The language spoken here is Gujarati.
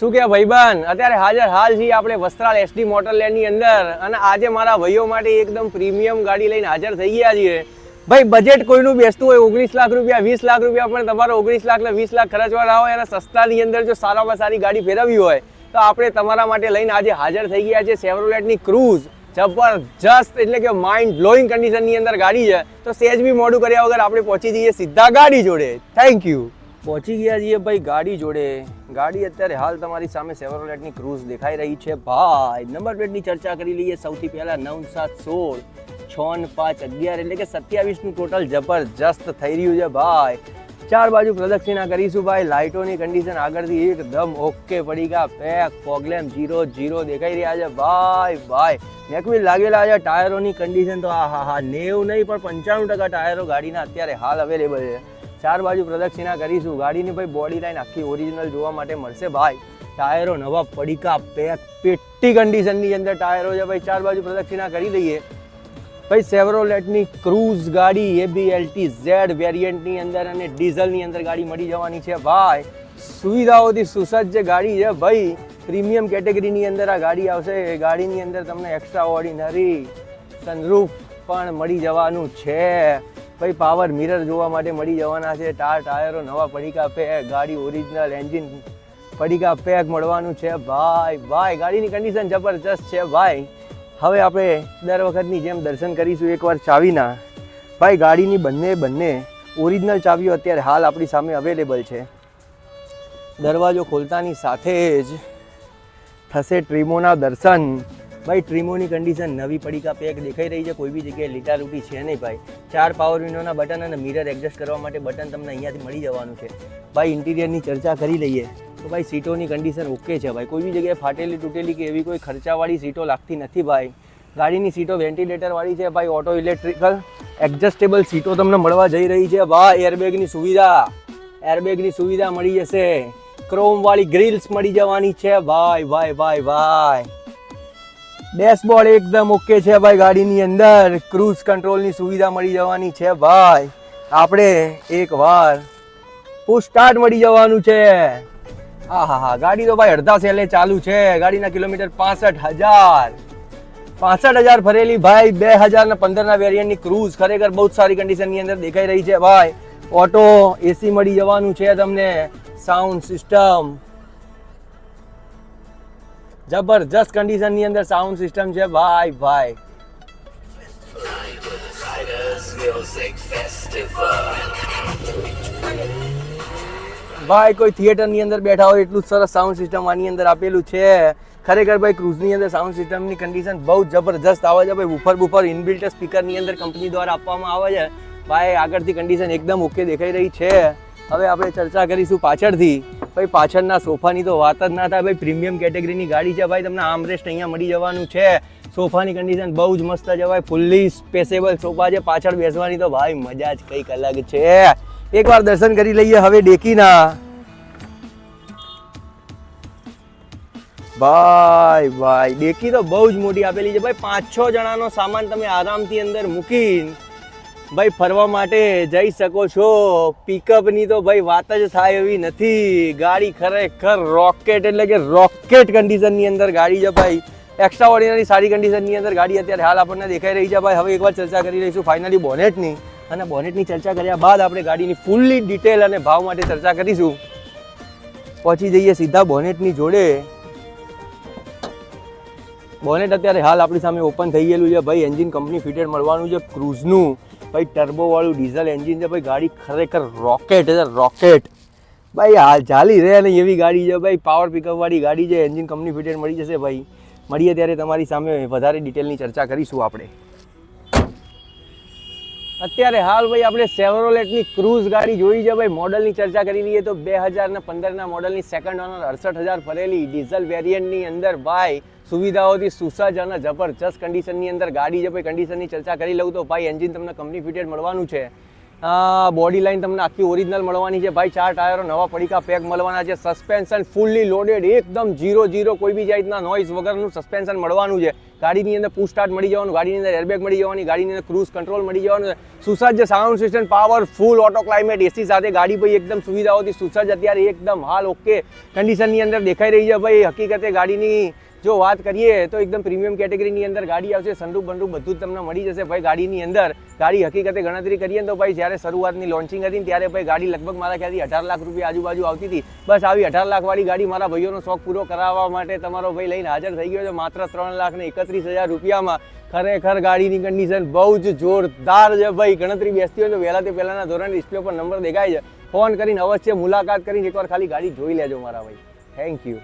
કે ભાઈબંધ? અત્યારે હાજર હાલ છીએ આપણે વસ્ત્રાલ એસડી મોટર લેન્ડની અંદર અને આજે મારા ભાઈઓ માટે એકદમ પ્રીમિયમ ગાડી લઈને હાજર થઈ ગયા છીએ. ભાઈ બજેટ કોઈનું બેસતું હોય ઓગણીસ લાખ રૂપિયા, વીસ લાખ રૂપિયા, પણ તમારો ઓગણીસ લાખ ને વીસ લાખ ખર્ચવાના હોય અને સસ્તાની અંદર જો સારામાં સારી ગાડી ફેરવવી હોય, તો આપણે તમારા માટે લઈને આજે હાજર થઈ ગયા છે સેવરોલેટની ક્રૂઝ જબરજસ્ત એટલે કે માઇન્ડ બ્લોઈંગ કન્ડિશનની અંદર ગાડી છે. તો સેજ બી મોડું કર્યા વગર આપણે પહોંચી જઈએ સીધા ગાડી જોડે. થેન્ક યુ પહોંચી ગયા છીએ ભાઈ ગાડી જોડે. ગાડી અત્યારે હાલ તમારી સામે સેવરોલેટની ક્રૂઝ દેખાઈ રહી છે. ભાઈ નંબર પ્લેટની ચર્ચા કરી લઈએ. સૌથી પહેલાં નવ સાત સોળ છ પાંચ, અગિયાર, એટલે કે સત્યાવીસનું ટોટલ જબરજસ્ત થઈ રહ્યું છે ભાઈ. ચાર બાજુ પ્રદક્ષિણા કરીશું ભાઈ. લાઇટોની કન્ડિશન આગળથી એકદમ ઓકે પડી ગયા પેક પ્રોબ્લેમ જીરો જીરો દેખાઈ રહ્યા છે. ભાઈ ભાઈ નેકવી લાગેલા છે. ટાયરોની કન્ડિશન તો આ હા હા નેવું નહીં, પણ પંચાણું ટકા ટાયરો ગાડીના અત્યારે હાલ અવેલેબલ છે. ચાર બાજુ પ્રદક્ષિણા કરીશું. ગાડીની ભાઈ બોડી લાઈન આખી ઓરિજિનલ જોવા માટે મળશે ભાઈ. ટાયરો નવા પડીકા પેક પેટી કન્ડિશનની અંદર ટાયરો છે ભાઈ. ચાર બાજુ પ્રદક્ષિણા કરી દઈએ. ભાઈ સેવરોલેટની ક્રૂઝ ગાડી એબીએલટી ઝેડ વેરિયન્ટની અંદર અને ડીઝલની અંદર ગાડી મળી જવાની છે ભાઈ. સુવિધાઓથી સુસજ્જ ગાડી છે ભાઈ. પ્રીમિયમ કેટેગરીની અંદર આ ગાડી આવશે. એ ગાડીની અંદર તમને એક્સ્ટ્રા ઓર્ડિનરી સનરૂફ પણ મળી જવાનું છે. ભાઈ પાવર મિરર જોવા માટે મળી જવાના છે. ટાર ટાયરો નવા પડીકા પેક ગાડી ઓરિજિનલ એન્જિન પડીકા પેક મળવાનું છે. ભાઈ ભાઈ, ગાડીની કન્ડિશન જબરજસ્ત છે, ભાઈ. હવે આપણે દર વખતની જેમ દર્શન કરીશું એકવાર ચાવીના. ભાઈ, ગાડીની બંને બંને ઓરિજિનલ ચાવીઓ અત્યારે હાલ આપણી સામે અવેલેબલ છે. દરવાજો ખોલતાની સાથે જ થશે ટ્રીમોના દર્શન. ભાઈ ટ્રીમોની કન્ડિશન નવી પડીકા પેક દેખાઈ રહી છે, કોઈ બી જગ્યાએ લીટા લૂટી છે નહીં ભાઈ. ચાર પાવર વિન્ડોના બટન અને મિરર એડજસ્ટ કરવા માટે બટન તમને અહીંયાથી મળી જવાનું છે. ભાઈ ઇન્ટિરિયરની ચર્ચા કરી લઈએ. તો ભાઈ, સીટોની કન્ડિશન ઓકે છે ભાઈ. કોઈ બી જગ્યાએ ફાટેલી તૂટેલી કે એવી કોઈ ખર્ચાવાળી સીટો લાગતી નથી ભાઈ. ગાડીની સીટો વેન્ટિલેટર વાળી છે ભાઈ ઓટો ઇલેક્ટ્રિકલ એડજસ્ટેબલ સીટો તમને મળવા જઈ રહી છે. વાહ એરબેગની સુવિધા. એરબેગની સુવિધા મળી જશે. ક્રોમ વાળી ગ્રીલ્સ મળી જવાની છે. ભાઈ ભાઈ ભાઈ ભાઈ. ડેશબોર્ડ એકદમ ઓકે છે ભાઈ, ગાડીની અંદર. ક્રૂઝ કંટ્રોલની સુવિધા મળી જવાની છે ભાઈ. આપણે એક વાર પુશ સ્ટાર્ટ મળી જવાનું છે. હા હા હા. ગાડી તો ભાઈ અડધા સેલે ચાલુ છે. ગાડીના કિલોમીટર પાસઠ હજાર. પાસઠ હજાર ફરેલી ભાઈ, બે હજાર ને પંદરના વેરિયન્ટની ક્રૂઝ ખરેખર બહુ જ સારી કન્ડિશનની અંદર દેખાઈ રહી છે ભાઈ. ઓટો એસી મળી જવાનું છે તમને. સાઉન્ડ સિસ્ટમ જબરજસ્ત કન્ડિશનની અંદર સાઉન્ડ સિસ્ટમ છે. ભાઈ ભાઈ. ભાઈ, કોઈ થિયેટરની અંદર બેઠા હોય એટલું સરસ સાઉન્ડ સિસ્ટમ આની અંદર આપેલું છે. ખરેખર ભાઈ ક્રૂઝની અંદર સાઉન્ડ સિસ્ટમની કન્ડિશન બહુ જબરજસ્ત આવે છે. ભાઈ બુફર બુફર ઇનબિલ્ટ સ્પીકરની અંદર કંપની દ્વારા આપવામાં આવે છે. ભાઈ, આગળથી કન્ડિશન એકદમ ઓકે દેખાઈ રહી છે. હવે આપણે ચર્ચા કરીશું પાછળથી. ભાઈ, પાછળના સોફાની તો વાત જ ના થાય ભાઈ, પ્રીમિયમ કેટેગરીની ગાડી છે ભાઈ, તમને આમરેસ્ટ અહીંયા મળી જવાનું છે. સોફાની કન્ડિશન બહુ જ મસ્ત છે ભાઈ ફૂલ્લી સ્પેસેબલ સોફા છે, પાછળ બેસવાની તો ભાઈ મજા જ કંઈક અલગ છે. એકવાર દર્શન કરી લઈએ હવે ડેકીના. ભાઈ ભાઈ, ડેકી તો બહુ જ મોટી આપેલી છે ભાઈ પાંચ છ જણાનો સામાન તમે આરામથી અંદર મૂકીને ભાઈ, ફરવા માટે જઈ શકો છો. પિકઅપની તો ભાઈ વાત જ થાય એવી નથી. ગાડી ખરેખર રોકેટ એટલે કે રોકેટ કન્ડિશનની અંદર ગાડી છે ભાઈ. એક્સ્ટ્રા ઓર્ડિનરી સારી કન્ડિશનની અંદર ગાડી અત્યારે હાલ આપણને દેખાઈ રહી છે ભાઈ. હવે એકવાર ચર્ચા કરી રહીશું ફાઇનલી બોનેટની અને બોનેટની ચર્ચા કર્યા બાદ આપણે ગાડીની ફૂલ્લી ડિટેલ અને ભાવ માટે ચર્ચા કરીશું. પહોંચી જઈએ સીધા બોનેટની જોડે. બોનેટ અત્યારે હાલ આપણી સામે ઓપન થઈ ગયેલું છે ભાઈ. એન્જિન કંપની ફિટેડ મળવાનું છે ક્રૂઝનું ભાઈ ટર્બો વાળું ડીઝલ એન્જિન છે, ભાઈ, ગાડી ખરેખર રોકેટ છે રોકેટ ભાઈ, હાલ ચાલી રહે ને એવી ગાડી છે, ભાઈ પાવર પિકઅપ વાળી ગાડી છે એન્જિન કંપની ફિટેડ મળી જશે, ભાઈ. મળીએ ત્યારે તમારી સામે વધારે ડિટેલની ચર્ચા કરીશું આપણે. અત્યારે હાલ ભાઈ આપણે સેવરોલેટની ક્રૂઝ ગાડી જોઈ છે ભાઈ. મોડલની ચર્ચા કરી લઈએ તો બે હજાર ને પંદરના મોડલની સેકન્ડ ઓનર અડસઠ હજાર ફરેલી ડીઝલ વેરિયન્ટની અંદર ભાઈ સુવિધાઓથી સુસજ્જ અને જબરજસ્ત કન્ડિશનની અંદર ગાડી છે ભાઈ. કન્ડિશનની ચર્ચા કરી લઉં તો ભાઈ એન્જિન તમને કંપની ફિટેડ મળવાનું છે. બોડી લાઈન તમને આખી ઓરિજિનલ મળવાની છે. ભાઈ, ચાર ટાયરો નવા પડીકા પેક મળવાના છે. સસ્પેન્શન ફૂલ્લી લોડેડ એકદમ જીરો જીરો કોઈ બી જાતના નોઇઝ વગરનું સસ્પેન્શન મળવાનું છે. ગાડીની અંદર પુશ મળી જવાનું, ગાડીની અંદર એરબેગ મળી જવાની, ગાડીની અંદર ક્રૂઝ કંટ્રોલ મળી જવાનું. સુસજ્જ sound system powerful auto climate AC સાથે ગાડી ભાઈ એકદમ સુવિધાઓથી સુસજ્જ. અત્યારે એકદમ હાલ ઓકે કન્ડિશનની અંદર દેખાઈ રહી છે ભાઈ. હકીકતે ગાડીની જો વાત કરીએ તો એકદમ પ્રીમિયમ કેટેગરીની અંદર ગાડી આવશે સનરૂફ બંડરૂફ બધું જ તમને મળી જશે ભાઈ ગાડીની અંદર. ગાડી હકીકતે ગણતરી કરીએ તો ભાઈ જ્યારે શરૂઆતની લોન્ચિંગ હતી ત્યારે ભાઈ ગાડી લગભગ મારા ખ્યાલથી અઢાર લાખ રૂપિયા આજુબાજુ આવતી હતી. બસ આવી અઢાર લાખવાળી ગાડી મારા ભાઈઓનો શોખ પૂરો કરાવવા માટે તમારો ભાઈ લઈને હાજર થઈ ગયો છે. માત્ર ત્રણ લાખ ને એકત્રીસ હજાર રૂપિયામાં ખરેખર ગાડીની કન્ડિશન બહુ જ જોરદાર છે ભાઈ. ગણતરી બેસતી હોય તો વહેલા તે પહેલાના ધોરણ ડિસ્પ્લે પર નંબર દેખાય છે. ફોન કરીને અવશ્ય મુલાકાત કરીને એકવાર ખાલી ગાડી જોઈ લેજો મારા ભાઈ. Thank you